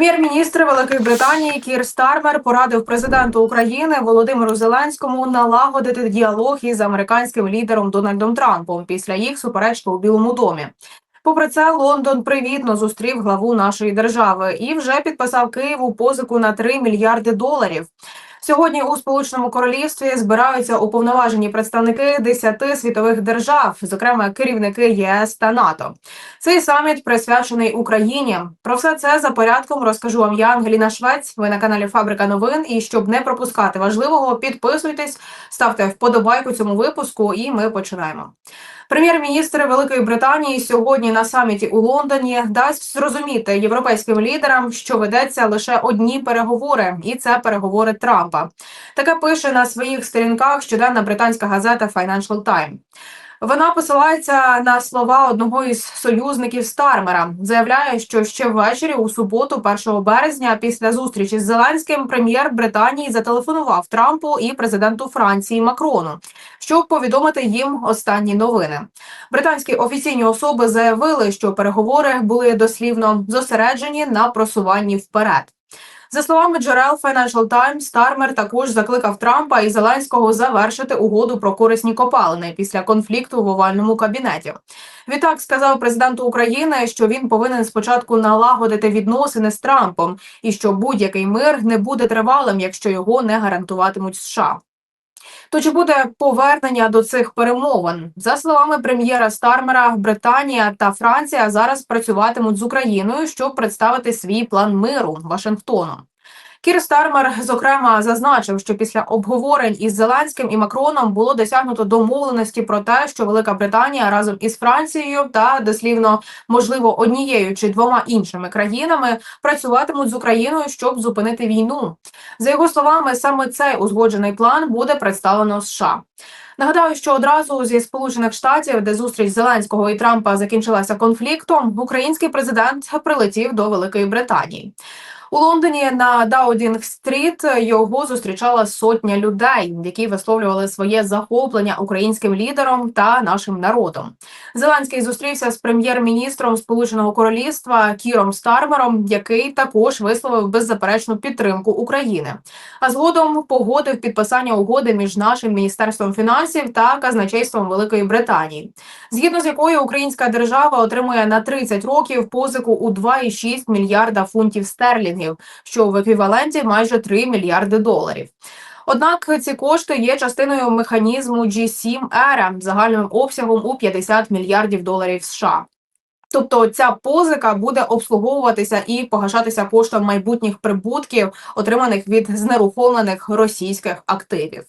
Прем'єр-міністр Великої Британії Кір Стармер порадив президенту України Володимиру Зеленському налагодити діалог із американським лідером Дональдом Трампом після їх суперечки у Білому домі. Попри це, Лондон привітно зустрів главу нашої держави і вже підписав Києву позику на 3 мільярди доларів. Сьогодні у Сполученому Королівстві збираються уповноважені представники 10 світових держав, зокрема керівники ЄС та НАТО. Цей саміт присвячений Україні. Про все це за порядком розкажу вам я, Ангеліна Швець. Ви на каналі Фабрика новин. І щоб не пропускати важливого, підписуйтесь, ставте вподобайку цьому випуску, і ми починаємо. Прем'єр-міністр Великої Британії сьогодні на саміті у Лондоні дасть зрозуміти європейським лідерам, що ведеться лише одні переговори, і це переговори Трампа. Таке пише на своїх сторінках щоденна британська газета Financial Times. Вона посилається на слова одного із союзників Стармера. Заявляє, що ще ввечері у суботу, 1 березня, після зустрічі з Зеленським, прем'єр Британії зателефонував Трампу і президенту Франції Макрону, щоб повідомити їм останні новини. Британські офіційні особи заявили, що переговори були дослівно зосереджені на просуванні вперед. За словами джерел Financial Times, Стармер також закликав Трампа і Зеленського завершити угоду про корисні копалини після конфлікту в овальному кабінеті. Відтак сказав президенту України, що він повинен спочатку налагодити відносини з Трампом, і що будь-який мир не буде тривалим, якщо його не гарантуватимуть США. То чи буде повернення до цих перемовин за словами прем'єра Стармера, Британія та Франція зараз працюватимуть з Україною, щоб представити свій план миру Вашингтону. Кір Стармер зокрема зазначив, що після обговорень із Зеленським і Макроном було досягнуто домовленості про те, що Велика Британія разом із Францією та дослівно можливо однією чи двома іншими країнами працюватимуть з Україною, щоб зупинити війну. За його словами, саме цей узгоджений план буде представлено США. Нагадаю, що одразу зі сполучених штатів, де зустріч Зеленського і Трампа закінчилася конфліктом, український президент прилетів до Великої Британії. У Лондоні на Даудінг стріт його зустрічала сотня людей, які висловлювали своє захоплення українським лідером та нашим народом. Зеленський зустрівся з прем'єр-міністром Сполученого Королівства Кіром Стармером, який також висловив беззаперечну підтримку України. А згодом погодив підписання угоди між нашим міністерством фінансів та казначейством Великої Британії, згідно з якою українська держава отримує на 30 років позику у 2,6 мільярда фунтів стерлінгів стерлінгів, що в еквіваленті майже 3 мільярди доларів. Однак ці кошти є частиною механізму G7 ERA загальним обсягом у 50 мільярдів доларів США. Тобто ця позика буде обслуговуватися і погашатися коштом майбутніх прибутків, отриманих від знерухомлених російських активів.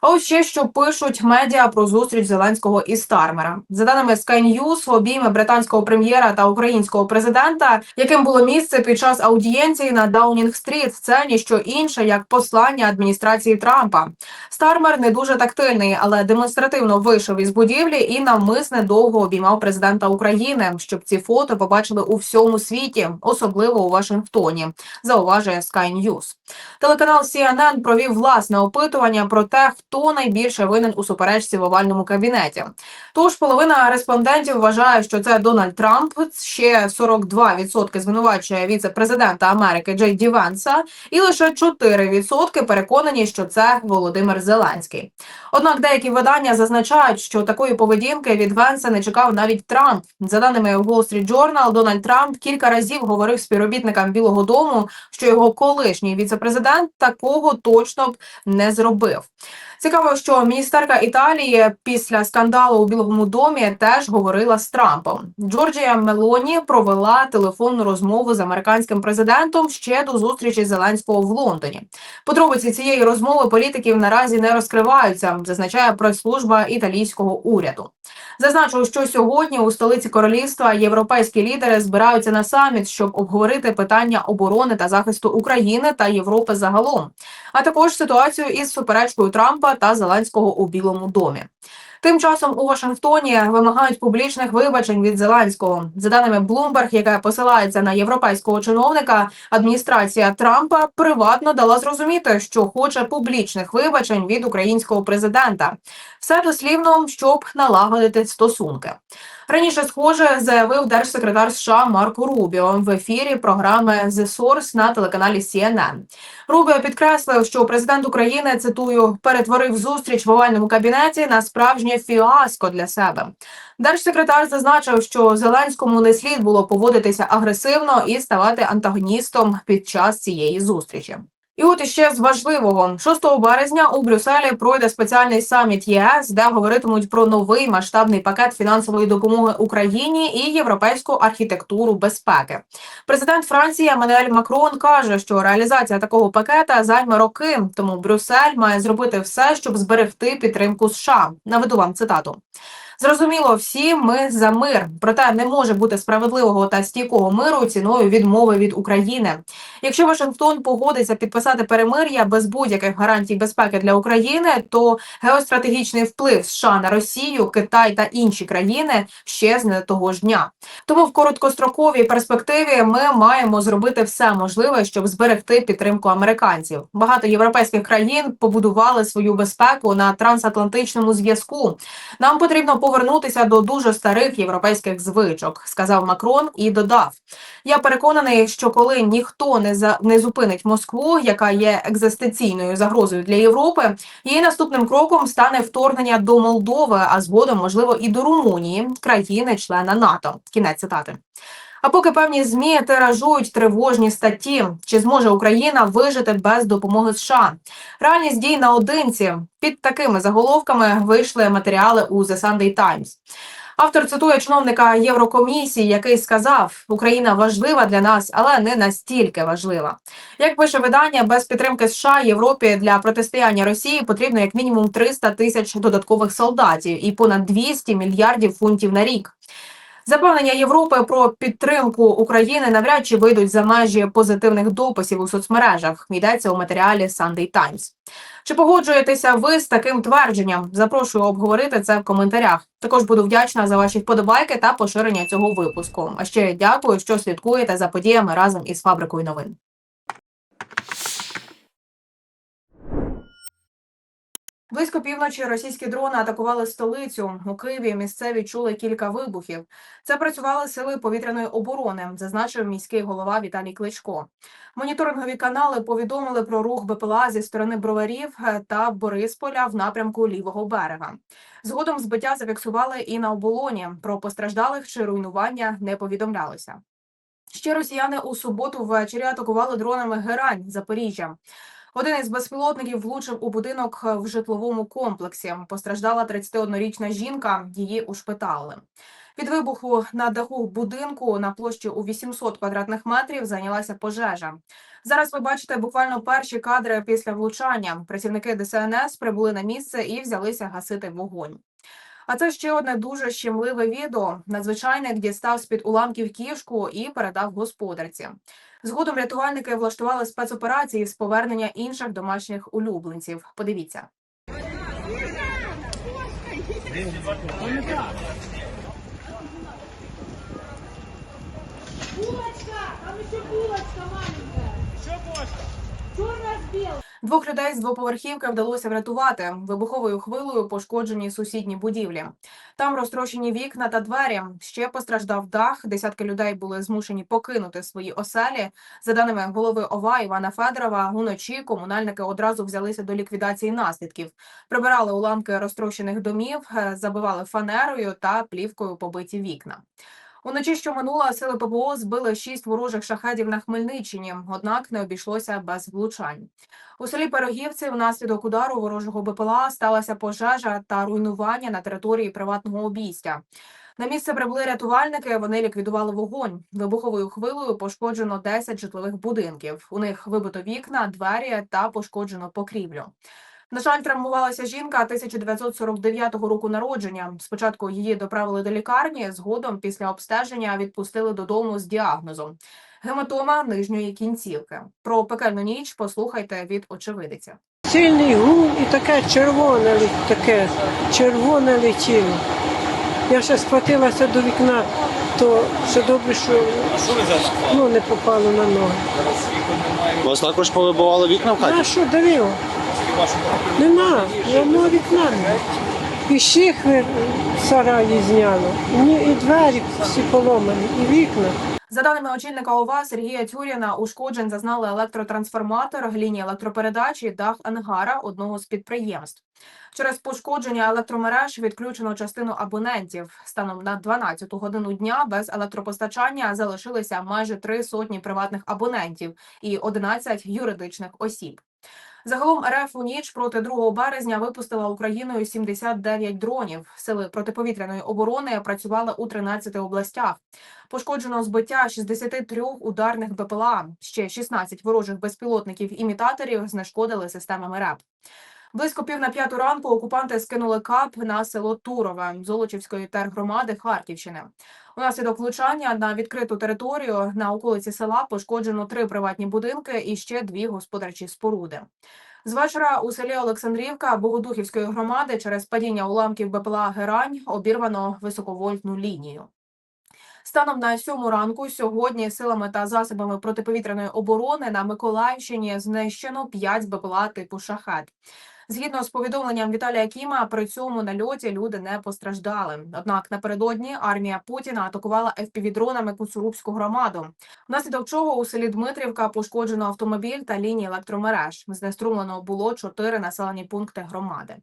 А ось ще що пишуть медіа про зустріч Зеленського і Стармера. За даними Sky News, обійми британського прем'єра та українського президента, яким було місце під час аудієнції на Даунінг-стріт, це ніщо інше як послання адміністрації Трампа. Стармер не дуже тактильний, але демонстративно вийшов із будівлі і навмисне довго обіймав президента України, щоб ці фото побачили у всьому світі, особливо у Вашингтоні. Зауважує Sky News. Телеканал CNN провів власне опитування про те, хто найбільше винен у суперечці в овальному кабінеті. Тож половина респондентів вважає, що це Дональд Трамп. Ще 42% звинувачує віце-президента Америки Джей Ді Венса, і лише 4% переконані, що це Володимир Зеленський. Однак деякі видання зазначають, що такої поведінки від Венса не чекав навіть Трамп. За даними Wall Street Journal, Дональд Трамп кілька разів говорив співробітникам Білого Дому, що його колишній віце-президент такого точно б не зробив. Цікаво, що міністерка Італії після скандалу у Білому домі теж говорила з Трампом. Джорджія Мелоні провела телефонну розмову з американським президентом ще до зустрічі Зеленського в Лондоні. Подробиці цієї розмови політиків наразі не розкриваються, зазначає прес-служба італійського уряду. Зазначу, що сьогодні у столиці королівства європейські лідери збираються на саміт, щоб обговорити питання оборони та захисту України та Європи загалом, а також ситуацію із суперечкою Трампа та Зеленського у Білому домі. Тим часом у Вашингтоні вимагають публічних вибачень від Зеленського. За даними Bloomberg, яка посилається на європейського чиновника, адміністрація Трампа приватно дала зрозуміти, що хоче публічних вибачень від українського президента. Все дослівно, щоб налагодити стосунки. Раніше схоже заявив держсекретар США Марко Рубіо в ефірі програми The Source на телеканалі CNN. Рубіо підкреслив, що президент України цитую перетворив зустріч в овальному кабінеті на справжнє фіаско для себе. Держсекретар зазначив, що Зеленському не слід було поводитися агресивно і ставати антагоністом під час цієї зустрічі. І от іще з важливого 6 березня у Брюсселі пройде спеціальний саміт ЄС, де говоритимуть про новий масштабний пакет фінансової допомоги Україні і європейську архітектуру безпеки. Президент Франції Еммануель Макрон каже, що реалізація такого пакета займе роки, тому Брюссель має зробити все, щоб зберегти підтримку США. Наведу вам цитату. Зрозуміло, всі ми за мир, проте не може бути справедливого та стійкого миру ціною відмови від України. Якщо Вашингтон погодиться підписати перемир'я без будь-яких гарантій безпеки для України, то геостратегічний вплив США на Росію, Китай та інші країни щезне того ж дня. Тому в короткостроковій перспективі ми маємо зробити все можливе, щоб зберегти підтримку американців. Багато європейських країн побудували свою безпеку на трансатлантичному зв'язку. Нам потрібно повернутися до дуже старих європейських звичок, сказав Макрон і додав: Я переконаний, що коли ніхто не за не зупинить Москву, яка є екзистенційною загрозою для Європи, її наступним кроком стане вторгнення до Молдови, а згодом, можливо, і до Румунії, країни-члена НАТО. Кінець цитати. А поки певні змі тиражують тривожні статті, чи зможе Україна вижити без допомоги США? Реальність дій наодинці під такими заголовками вийшли матеріали у The Sunday Times. Автор цитує чиновника Єврокомісії, який сказав: Україна важлива для нас, але не настільки важлива. Як пише видання, без підтримки США Європі для протистояння Росії потрібно як мінімум 300 тисяч додаткових солдатів і понад 200 мільярдів фунтів на рік. Запевнення Європи про підтримку України навряд чи вийдуть за межі позитивних дописів у соцмережах. Йдеться у матеріалі Sunday Times. Чи погоджуєтеся ви з таким твердженням? Запрошую обговорити це в коментарях. Також буду вдячна за ваші вподобайки та поширення цього випуску. А ще дякую, що слідкуєте за подіями разом із фабрикою новин. Близько півночі російські дрони атакували столицю. У Києві місцеві чули кілька вибухів. Це працювали сили повітряної оборони, зазначив міський голова Віталій Кличко. Моніторингові канали повідомили про рух БПЛА зі сторони броварів е, та Борисполя в напрямку лівого берега. Згодом збиття зафіксували і на оболоні. Про постраждалих чи руйнування не повідомлялося. Ще росіяни у суботу ввечері атакували дронами Герань Запоріжжя. Один із безпілотників влучив у будинок в житловому комплексі. Постраждала 31-річна жінка. Її ушпитали. Від вибуху на даху будинку на площі у 800 квадратних метрів зайнялася пожежа. Зараз ви бачите буквально перші кадри після влучання. Працівники ДСНС прибули на місце і взялися гасити вогонь. А це ще одне дуже щемливе відео. Надзвичайник дістав з під уламків кішку і передав господарці. Згодом рятувальники влаштували спецоперації з повернення інших домашніх улюбленців. Подивіться. Булочка! Там еще булочка маленькая. Что булочка? Черная с белым. Двох людей з двоповерхівки вдалося врятувати. Вибуховою хвилою пошкоджені сусідні будівлі. Там розтрощені вікна та двері. Ще постраждав дах. Десятки людей були змушені покинути свої оселі. За даними голови ОВА Івана Федорова, уночі комунальники одразу взялися до ліквідації наслідків. Прибирали уламки розтрощених домів, е, забивали фанерою та плівкою побиті вікна. Уночі, що минула, сили ППО збили шість ворожих шахедів на Хмельниччині, однак не обійшлося без влучань. У селі Пирогівці внаслідок удару ворожого БПЛА сталася пожежа та руйнування на території приватного обійстя. На місце прибули рятувальники. Вони ліквідували вогонь. Вибуховою хвилею пошкоджено 10 житлових будинків. У них вибито вікна, двері та пошкоджено покрівлю. На жаль, травмувалася жінка 1949 року народження. Спочатку її доправили до лікарні, згодом після обстеження відпустили додому з діагнозом гематома нижньої кінцівки. Про пекельну ніч послухайте від очевидиця. Сильний гул і таке червоне, таке червоне летіло. Я ще схватилася до вікна, то все добре, що ну, не попало на ноги. У вас також повибивало вікна в хаті? хаті? що давило? Нема, ні вікна. нема. І шихвер сараї зняло, і двері всі поломані, і вікна. За даними очільника ОВА Сергія Тюріна, ушкоджень зазнали електротрансформатор, лінії електропередачі, дах ангара одного з підприємств. Через пошкодження електромереж відключено частину абонентів. Станом на 12 годину дня без електропостачання залишилися майже три сотні приватних абонентів і 11 юридичних осіб. Загалом РФ у ніч проти 2 березня випустила Україною 79 дронів. Сили протиповітряної оборони працювали у 13 областях. Пошкоджено збиття 63 ударних БПЛА. Ще 16 ворожих безпілотників-імітаторів знешкодили системами РЕП. Близько пів на п'яту ранку окупанти скинули кап на село Турове Золочівської тергромади Харківщини. Унаслідок влучання на відкриту територію на околиці села пошкоджено три приватні будинки і ще дві господарчі споруди. З вечора у селі Олександрівка Богодухівської громади через падіння уламків БПЛА Герань обірвано високовольтну лінію. Станом на сьому ранку сьогодні силами та засобами протиповітряної оборони на Миколаївщині знищено 5 БПЛА типу шахет. Згідно з повідомленням Віталія Кіма, при цьому нальоті люди не постраждали. Однак напередодні армія Путіна атакувала FPV-дронами Куцурубську громаду. Внаслідок чого у селі Дмитрівка пошкоджено автомобіль та лінії електромереж. Знеструмлено було чотири населені пункти громади.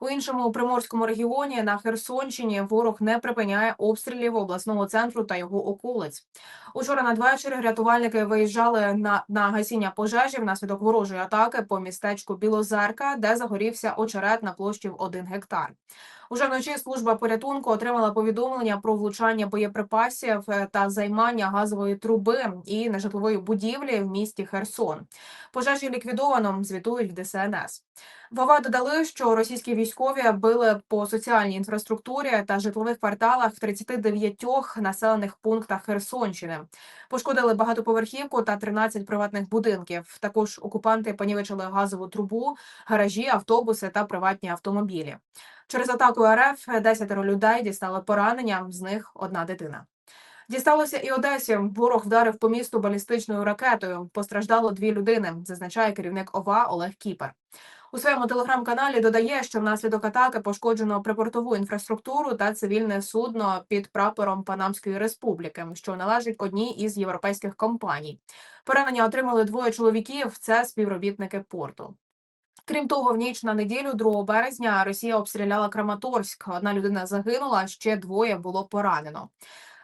У іншому приморському регіоні на Херсонщині ворог не припиняє обстрілів обласного центру та його околиць. Учора надвечір рятувальники виїжджали на, на гасіння пожежі внаслідок ворожої атаки по містечку Білозерка, де загорівся очерет на площі в 1 гектар. Уже вночі служба порятунку отримала повідомлення про влучання боєприпасів е, та займання газової труби і нежитлової будівлі в місті Херсон. Пожежі ліквідовано, звітують в ДСНС. Вова додали, що російські військові били по соціальній інфраструктурі та житлових кварталах в 39 населених пунктах Херсонщини. Пошкодили багатоповерхівку та 13 приватних будинків. Також окупанти понівечили газову трубу, гаражі, автобуси та приватні автомобілі. Через атаку РФ 10 людей дістали поранення, з них одна дитина. Дісталося і Одесі. Ворог вдарив по місту балістичною ракетою. Постраждало дві людини, зазначає керівник ОВА Олег Кіпер. У своєму телеграм-каналі додає, що внаслідок атаки пошкоджено припортову інфраструктуру та цивільне судно під прапором Панамської республіки, що належить одній із європейських компаній. Поранення отримали двоє чоловіків. Це співробітники порту. Крім того, в ніч на неділю, 2 березня, Росія обстріляла Краматорськ. Одна людина загинула, ще двоє було поранено.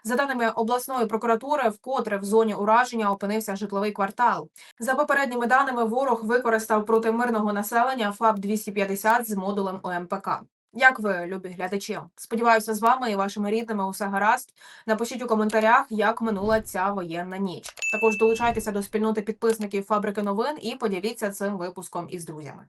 За даними обласної прокуратури, вкотре в зоні ураження опинився житловий квартал. За попередніми даними, ворог використав проти мирного населення ФАБ 250 з модулем ОМПК. Як ви, любі глядачі? Сподіваюся, з вами і вашими рідними усе гаразд. Напишіть у коментарях, як минула ця воєнна ніч. Також долучайтеся до спільноти підписників фабрики новин і поділіться цим випуском із друзями.